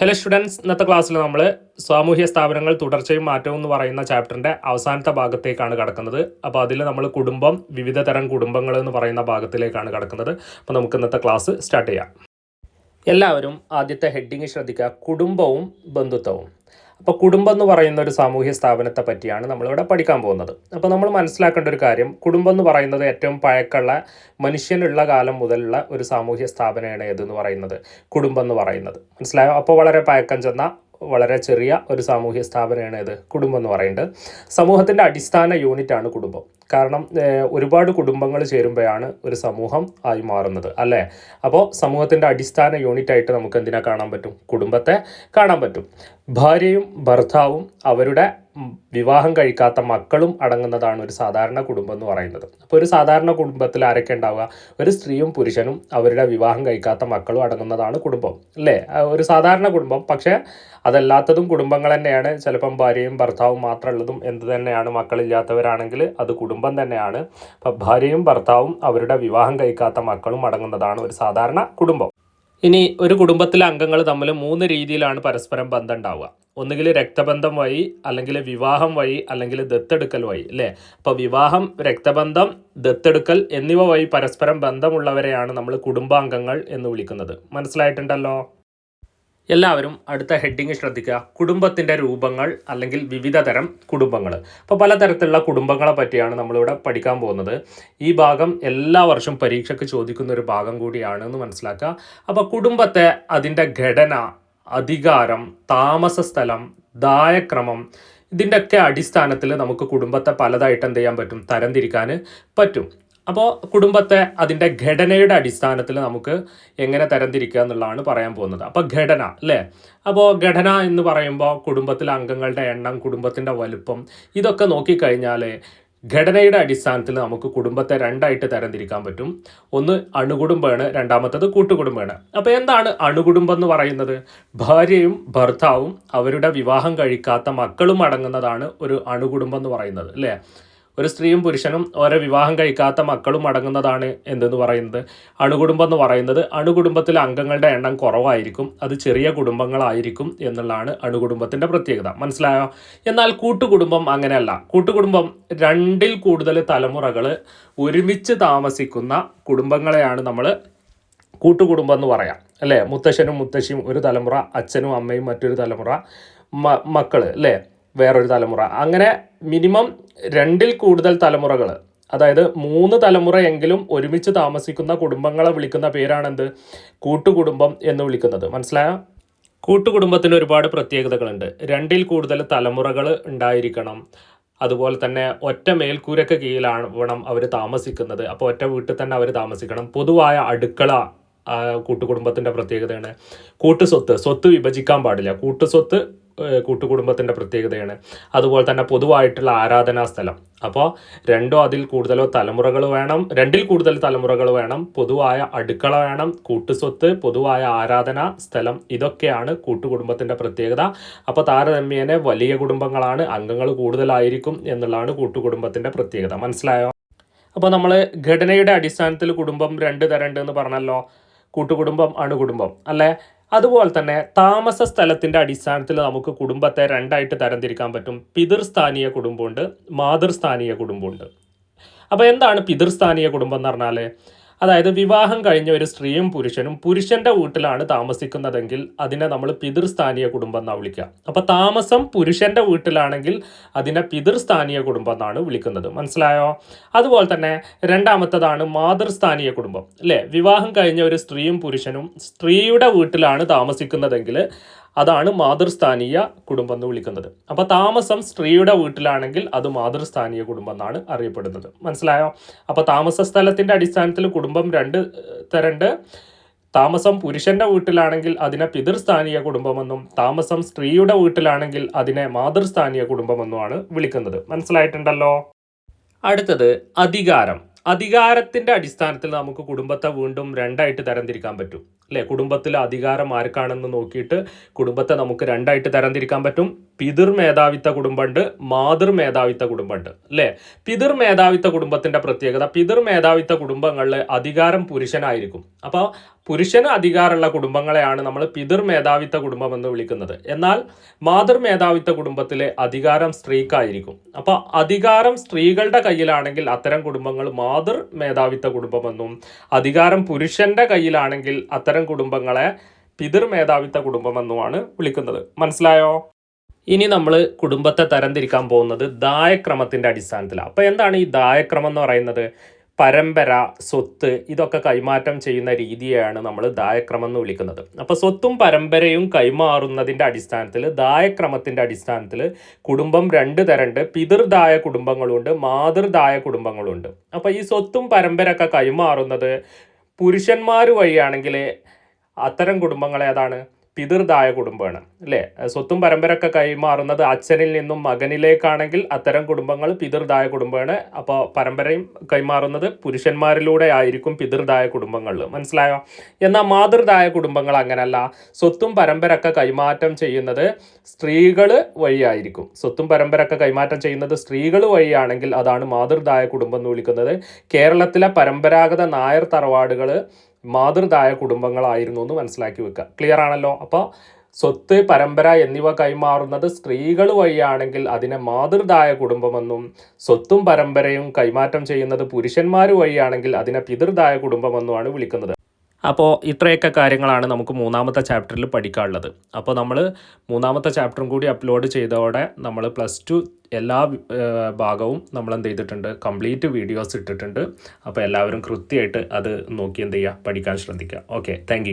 Hello students ഇന്നത്തെ ക്ലാസ്സിൽ നമ്മൾ സാമൂഹ്യ സ്ഥാപനങ്ങൾ തുടർച്ചയും മാറ്റവും എന്ന് പറയുന്ന ചാപ്റ്ററിന്റെ അവസാനത്തെ ഭാഗത്തേക്കാണ് കടക്കുന്നത്. അപ്പോൾ അതിൽ നമ്മൾ കുടുംബം വിവിധ തരം കുടുംബങ്ങൾ എന്ന് പറയുന്ന ഭാഗത്തിലേക്കാണ് കടക്കുന്നത്. അപ്പോൾ നമുക്ക് ഇന്നത്തെ ക്ലാസ് സ്റ്റാർട്ട് ചെയ്യാം. എല്ലാവരും ആദ്യത്തെ ഹെഡിങ് ശ്രദ്ധിക്കുക. കുടുംബവും ബന്ധുത്വവും. അപ്പോൾ കുടുംബം എന്ന് പറയുന്ന ഒരു സാമൂഹ്യ സ്ഥാപനത്തെ പറ്റിയാണ് നമ്മളിവിടെ പഠിക്കാൻ പോകുന്നത്. അപ്പോൾ നമ്മൾ മനസ്സിലാക്കേണ്ട ഒരു കാര്യം കുടുംബം എന്ന് പറയുന്നത് ഏറ്റവും പഴക്കമുള്ള മനുഷ്യനുള്ള കാലം മുതലുള്ള ഒരു സാമൂഹ്യ സ്ഥാപനമാണ് ഏതെന്ന് പറയുന്നത്. കുടുംബം എന്ന് പറയുന്നത്. മനസ്സിലായോ? അപ്പോൾ വളരെ പഴക്കം ചെന്ന വളരെ ചെറിയ ഒരു സാമൂഹ്യ സ്ഥാപനമാണ് ഇത് കുടുംബം എന്ന് പറയുന്നത്. സമൂഹത്തിന്റെ അടിസ്ഥാന യൂണിറ്റാണ് കുടുംബം. കാരണം ഒരുപാട് കുടുംബങ്ങൾ ചേരുമ്പോഴാണ് ഒരു സമൂഹം ആയി മാറുന്നത് അല്ലേ? അപ്പോൾ സമൂഹത്തിന്റെ അടിസ്ഥാന യൂണിറ്റ് ആയിട്ട് നമുക്ക് എന്തിനാ കാണാൻ പറ്റും? കുടുംബത്തെ കാണാൻ പറ്റും. ഭാര്യയും ഭർത്താവും അവരുടെ വിവാഹം കഴിക്കാത്ത മക്കളും അടങ്ങുന്നതാണ് ഒരു സാധാരണ കുടുംബം എന്ന് പറയുന്നത്. അപ്പോൾ ഒരു സാധാരണ കുടുംബത്തിൽ ആരൊക്കെ ഉണ്ടാവുക? ഒരു സ്ത്രീയും പുരുഷനും അവരുടെ വിവാഹം കഴിക്കാത്ത മക്കളും അടങ്ങുന്നതാണ് കുടുംബം അല്ലേ? ഒരു സാധാരണ കുടുംബം. പക്ഷേ അതല്ലാത്തതും കുടുംബങ്ങൾ തന്നെയാണ്. ചിലപ്പം ഭാര്യയും ഭർത്താവും മാത്രമുള്ളതും എന്ത് തന്നെയാണ്? മക്കളില്ലാത്തവരാണെങ്കിൽ അത് കുടുംബം തന്നെയാണ്. അപ്പം ഭാര്യയും ഭർത്താവും അവരുടെ വിവാഹം കഴിക്കാത്ത മക്കളും അടങ്ങുന്നതാണ് ഒരു സാധാരണ കുടുംബം. ഇനി ഒരു കുടുംബത്തിലെ അംഗങ്ങൾ തമ്മിൽ മൂന്ന് രീതിയിലാണ് പരസ്പരം ബന്ധം ഉണ്ടാവുക ഒന്നുകിൽ രക്തബന്ധം വഴി അല്ലെങ്കിൽ വിവാഹം വഴി അല്ലെങ്കിൽ ദത്തെടുക്കൽ വഴി അല്ലേ? അപ്പോൾ വിവാഹം രക്തബന്ധം ദത്തെടുക്കൽ എന്നിവ വഴി പരസ്പരം ബന്ധമുള്ളവരെയാണ് നമ്മൾ കുടുംബാംഗങ്ങൾ എന്ന് വിളിക്കുന്നത്. മനസ്സിലായിട്ടുണ്ടല്ലോ? എല്ലാവരും അടുത്ത ഹെഡിങ് ശ്രദ്ധിക്കുക. കുടുംബത്തിന്റെ രൂപങ്ങൾ അല്ലെങ്കിൽ വിവിധ തരം കുടുംബങ്ങൾ. അപ്പോൾ പലതരത്തിലുള്ള കുടുംബങ്ങളെ പറ്റിയാണ് നമ്മളിവിടെ പഠിക്കാൻ പോകുന്നത്. ഈ ഭാഗം എല്ലാ വർഷവും പരീക്ഷയ്ക്ക് ചോദിക്കുന്ന ഒരു ഭാഗം കൂടിയാണ് എന്ന് മനസ്സിലാക്കുക. അപ്പോൾ കുടുംബത്തെ അതിന്റെ ഘടന അധികാരം താമസ സ്ഥലം ദായക്രമം ഇതിന്റെയൊക്കെ അടിസ്ഥാനത്തിൽ നമുക്ക് കുടുംബത്തെ പലതായിട്ട് എന്ത് ചെയ്യാൻ പറ്റും? തരംതിരിക്കാൻ പറ്റും. അപ്പോൾ കുടുംബത്തെ അതിന്റെ ഘടനയുടെ അടിസ്ഥാനത്തിൽ നമുക്ക് എങ്ങനെ തരംതിരിക്കുക എന്നുള്ളതാണ് പറയാൻ പോകുന്നത്. അപ്പോൾ ഘടന അല്ലേ? അപ്പോൾ ഘടന എന്ന് പറയുമ്പോൾ കുടുംബത്തിലെ അംഗങ്ങളുടെ എണ്ണം കുടുംബത്തിന്റെ വലുപ്പം ഇതൊക്കെ നോക്കിക്കഴിഞ്ഞാൽ ഘടനയുടെ അടിസ്ഥാനത്തിൽ നമുക്ക് കുടുംബത്തെ രണ്ടായിട്ട് തരംതിരിക്കാൻ പറ്റും. ഒന്ന് അണുകുടുംബമാണ് രണ്ടാമത്തത് കൂട്ടുകുടുംബമാണ് അപ്പോൾ എന്താണ് അണുകുടുംബം എന്ന് പറയുന്നത്? ഭാര്യയും ഭർത്താവും അവരുടെ വിവാഹം കഴിക്കാത്ത മക്കളും അടങ്ങുന്നതാണ് ഒരു അണുകുടുംബം എന്ന് പറയുന്നത് അല്ലേ? ഒരു സ്ത്രീയും പുരുഷനും ഓരോ വിവാഹം കഴിക്കാത്ത മക്കളും അടങ്ങുന്നതാണ് എന്തെന്ന് പറയുന്നത്? അണുകുടുംബം എന്ന് പറയുന്നത് അണുകുടുംബത്തിലെ അംഗങ്ങളുടെ എണ്ണം കുറവായിരിക്കും അത് ചെറിയ കുടുംബങ്ങളായിരിക്കും എന്നുള്ളതാണ് അണുകുടുംബത്തിന്റെ പ്രത്യേകത. മനസ്സിലായോ? എന്നാൽ കൂട്ടുകുടുംബം അങ്ങനെയല്ല. കൂട്ടുകുടുംബം രണ്ടിൽ കൂടുതൽ തലമുറകൾ ഒരുമിച്ച് താമസിക്കുന്ന കുടുംബങ്ങളെയാണ് നമ്മൾ കൂട്ടുകുടുംബം എന്ന് പറയാം. അല്ലേ? മുത്തശ്ശനും മുത്തശ്ശിയും ഒരു തലമുറ അച്ഛനും അമ്മയും മറ്റൊരു തലമുറ മക്കൾ അല്ലേ? വേറൊരു തലമുറ. അങ്ങനെ മിനിമം രണ്ടിൽ കൂടുതൽ തലമുറകൾ അതായത് മൂന്ന് തലമുറയെങ്കിലും ഒരുമിച്ച് താമസിക്കുന്ന കുടുംബങ്ങളെ വിളിക്കുന്ന പേരാണെന്ത്? കൂട്ടുകുടുംബം എന്ന് വിളിക്കുന്നത്. മനസ്സിലായോ? കൂട്ടുകുടുംബത്തിന് ഒരുപാട് പ്രത്യേകതകളുണ്ട്. രണ്ടിൽ കൂടുതൽ തലമുറകൾ ഉണ്ടായിരിക്കണം. അതുപോലെ തന്നെ ഒറ്റ മേൽക്കൂരക്ക് കീഴിലാണ് വേണം അവർ താമസിക്കുന്നത്. അപ്പോൾ ഒറ്റ വീട്ടിൽ തന്നെ അവർ താമസിക്കണം. പൊതുവായ അടുക്കള കൂട്ടുകുടുംബത്തിന്റെ പ്രത്യേകതയാണ്. കൂട്ടുസ്വത്ത് സ്വത്ത് വിഭജിക്കാൻ പാടില്ല. കൂട്ടുസ്വത്ത് കൂട്ടുകുടുംബത്തിന്റെ പ്രത്യേകതയാണ്. അതുപോലെ തന്നെ പൊതുവായിട്ടുള്ള ആരാധനാ സ്ഥലം. അപ്പോൾ രണ്ടോ അതിൽ കൂടുതലോ തലമുറകൾ വേണം രണ്ടിൽ കൂടുതൽ തലമുറകൾ വേണം പൊതുവായ അടുക്കള വേണം കൂട്ടുസ്വത്ത് പൊതുവായ ആരാധനാ സ്ഥലം ഇതൊക്കെയാണ് കൂട്ടുകുടുംബത്തിന്റെ പ്രത്യേകത. അപ്പോൾ താരതമ്യേന വലിയ കുടുംബങ്ങളാണ് അംഗങ്ങൾ കൂടുതലായിരിക്കും എന്നുള്ളതാണ് കൂട്ടുകുടുംബത്തിന്റെ പ്രത്യേകത. മനസ്സിലായോ? അപ്പോൾ നമ്മൾ ഘടനയുടെ അടിസ്ഥാനത്തിൽ കുടുംബം രണ്ട് തരണ്ട് എന്ന് പറഞ്ഞല്ലോ. കൂട്ടുകുടുംബം അണുകുടുംബം. അല്ലേ? അതുപോലെ തന്നെ താമസ സ്ഥലത്തിന്റെ അടിസ്ഥാനത്തിൽ നമുക്ക് കുടുംബത്തെ രണ്ടായിട്ട് തരംതിരിക്കാൻ പറ്റും. പിതൃസ്ഥാനീയ കുടുംബമുണ്ട് മാതൃസ്ഥാനീയ കുടുംബമുണ്ട്. അപ്പോൾ എന്താണ് പിതൃസ്ഥാനീയ കുടുംബം എന്ന് പറഞ്ഞാൽ അതായത് വിവാഹം കഴിഞ്ഞ ഒരു സ്ത്രീയും പുരുഷനും പുരുഷന്റെ വീട്ടിലാണ് താമസിക്കുന്നതെങ്കിൽ അതിനെ നമ്മൾ പിതൃസ്ഥാനീയ കുടുംബം എന്നാണ് വിളിക്കുക. അപ്പോൾ താമസം പുരുഷന്റെ വീട്ടിലാണെങ്കിൽ അതിനെ പിതൃസ്ഥാനീയ കുടുംബം എന്നാണ് വിളിക്കുന്നത്. മനസ്സിലായോ? അതുപോലെ തന്നെ രണ്ടാമത്തതാണ് മാതൃസ്ഥാനീയ കുടുംബം. അല്ലേ? വിവാഹം കഴിഞ്ഞ ഒരു സ്ത്രീയും പുരുഷനും സ്ത്രീയുടെ വീട്ടിലാണ് താമസിക്കുന്നതെങ്കിൽ അതാണ് മാതൃസ്ഥാനീയ കുടുംബം എന്ന് വിളിക്കുന്നത്. അപ്പോൾ താമസം സ്ത്രീയുടെ വീട്ടിലാണെങ്കിൽ അത് മാതൃസ്ഥാനീയ കുടുംബം എന്നാണ് അറിയപ്പെടുന്നത്. മനസ്സിലായോ? അപ്പോൾ താമസ സ്ഥലത്തിന്റെ അടിസ്ഥാനത്തിൽ കുടുംബം രണ്ട് തരണ്ട് താമസം പുരുഷന്റെ വീട്ടിലാണെങ്കിൽ അതിനെ പിതൃസ്ഥാനീയ കുടുംബമെന്നും താമസം സ്ത്രീയുടെ വീട്ടിലാണെങ്കിൽ അതിനെ മാതൃസ്ഥാനീയ കുടുംബമെന്നുമാണ് വിളിക്കുന്നത്. മനസ്സിലായിട്ടുണ്ടല്ലോ? അടുത്തത് അധികാരം. അധികാരത്തിന്റെ അടിസ്ഥാനത്തിൽ നമുക്ക് കുടുംബത്തെ വീണ്ടും രണ്ടായിട്ട് തരംതിരിക്കാൻ പറ്റും. അല്ലേ? കുടുംബത്തിലെ അധികാരം ആർക്കാണെന്ന് നോക്കിയിട്ട് കുടുംബത്തെ നമുക്ക് രണ്ടായിട്ട് തരംതിരിക്കാൻ പറ്റും. പിതൃ മേധാവിത്വ കുടുംബമുണ്ട് മാതൃ മേധാവിത്വ കുടുംബമുണ്ട് അല്ലേ? പിതൃ മേധാവിത്വ കുടുംബത്തിന്റെ പ്രത്യേകത പിതൃ മേധാവിത്വ കുടുംബങ്ങളിൽ അധികാരം പുരുഷനായിരിക്കും. അപ്പോൾ പുരുഷന് അധികാരമുള്ള കുടുംബങ്ങളെയാണ് നമ്മൾ പിതൃ മേധാവിത്വ കുടുംബം എന്ന് വിളിക്കുന്നത്. എന്നാൽ മാതൃ മേധാവിത്വ കുടുംബത്തിലെ അധികാരം സ്ത്രീക്കായിരിക്കും. അപ്പോൾ അധികാരം സ്ത്രീകളുടെ കയ്യിലാണെങ്കിൽ അത്തരം കുടുംബങ്ങൾ മാതൃ മേധാവിത്വ കുടുംബമെന്നും അധികാരം പുരുഷന്റെ കയ്യിലാണെങ്കിൽ അത്തരം കുടുംബങ്ങളെ പിതൃ മേധാവിത്വ കുടുംബമെന്നുമാണ് വിളിക്കുന്നത്. മനസ്സിലായോ? ഇനി നമ്മൾ കുടുംബത്തെ തരംതിരിക്കാൻ പോകുന്നത് ദായക്രമത്തിന്റെ അടിസ്ഥാനത്തിലാണ് അപ്പോൾ എന്താണ് ഈ ദായക്രമം എന്ന് പറയുന്നത്? പരമ്പര സ്വത്ത് ഇതൊക്കെ കൈമാറ്റം ചെയ്യുന്ന രീതിയാണ് നമ്മൾ ദായക്രമം എന്ന് വിളിക്കുന്നത്. അപ്പോൾ സ്വത്തും പരമ്പരയും കൈമാറുന്നതിന്റെ അടിസ്ഥാനത്തിൽ ദായക്രമത്തിന്റെ അടിസ്ഥാനത്തിൽ കുടുംബം രണ്ട് തരണ്ട്. പിതൃദായ കുടുംബങ്ങളുണ്ട് മാതൃദായ കുടുംബങ്ങളുണ്ട്. അപ്പോൾ ഈ സ്വത്തും പരമ്പരയൊക്കെ കൈമാറുന്നത് പുരുഷന്മാർ വഴിയാണെങ്കിൽ അത്തരം കുടുംബങ്ങൾ ഏതാണ് പിതൃദായ കുടുംബമാണ് അല്ലേ? സ്വത്തും പരമ്പരയൊക്കെ കൈമാറുന്നത് അച്ഛനിൽ നിന്നും മകനിലേക്കാണെങ്കിൽ അത്തരം കുടുംബങ്ങൾ പിതൃദായ കുടുംബമാണ്. അപ്പോൾ പരമ്പരയും കൈമാറുന്നത് പുരുഷന്മാരിലൂടെ ആയിരിക്കും പിതൃദായ കുടുംബങ്ങൾ മനസ്സിലായോ? എന്നാൽ മാതൃദായ കുടുംബങ്ങൾ അങ്ങനല്ല. സ്വത്തും പരമ്പരയൊക്കെ കൈമാറ്റം ചെയ്യുന്നത് സ്ത്രീകൾ വഴിയായിരിക്കും. സ്വത്തും പരമ്പരയൊക്കെ കൈമാറ്റം ചെയ്യുന്നത് സ്ത്രീകൾ വഴിയാണെങ്കിൽ അതാണ് മാതൃദായ കുടുംബം എന്ന് വിളിക്കുന്നത്. കേരളത്തിലെ പരമ്പരാഗത നായർ തറവാടുകൾ മാതൃദായ കുടുംബങ്ങളായിരുന്നു എന്ന് മനസ്സിലാക്കി വെക്കുക. ക്ലിയർ ആണല്ലോ? അപ്പോൾ സ്വത്ത് പരമ്പര എന്നിവ കൈമാറുന്നത് സ്ത്രീകൾ വഴിയാണെങ്കിൽ അതിനെ മാതൃതായ കുടുംബമെന്നും സ്വത്തും പരമ്പരയും കൈമാറ്റം ചെയ്യുന്നത് പുരുഷന്മാർ വഴിയാണെങ്കിൽ അതിനെ പിതൃതായ കുടുംബമെന്നുമാണ് വിളിക്കുന്നത്. അപ്പോൾ ഇത്രയൊക്കെ കാര്യങ്ങളാണ് നമുക്ക് മൂന്നാമത്തെ ചാപ്റ്ററിൽ പഠിക്കാനുള്ളത്. അപ്പോൾ നമ്മൾ മൂന്നാമത്തെ ചാപ്റ്ററും കൂടി അപ്ലോഡ് ചെയ്തതോടെ നമ്മൾ പ്ലസ് ടു എല്ലാ ഭാഗവും നമ്മൾ എന്ത് ചെയ്തിട്ടുണ്ട്? കംപ്ലീറ്റ് വീഡിയോസ് ഇട്ടിട്ടുണ്ട്. അപ്പോൾ എല്ലാവരും കൃത്യമായിട്ട് അത് നോക്കി എന്ത് ചെയ്യുക? പഠിക്കാൻ ശ്രദ്ധിക്കുക. Okay thank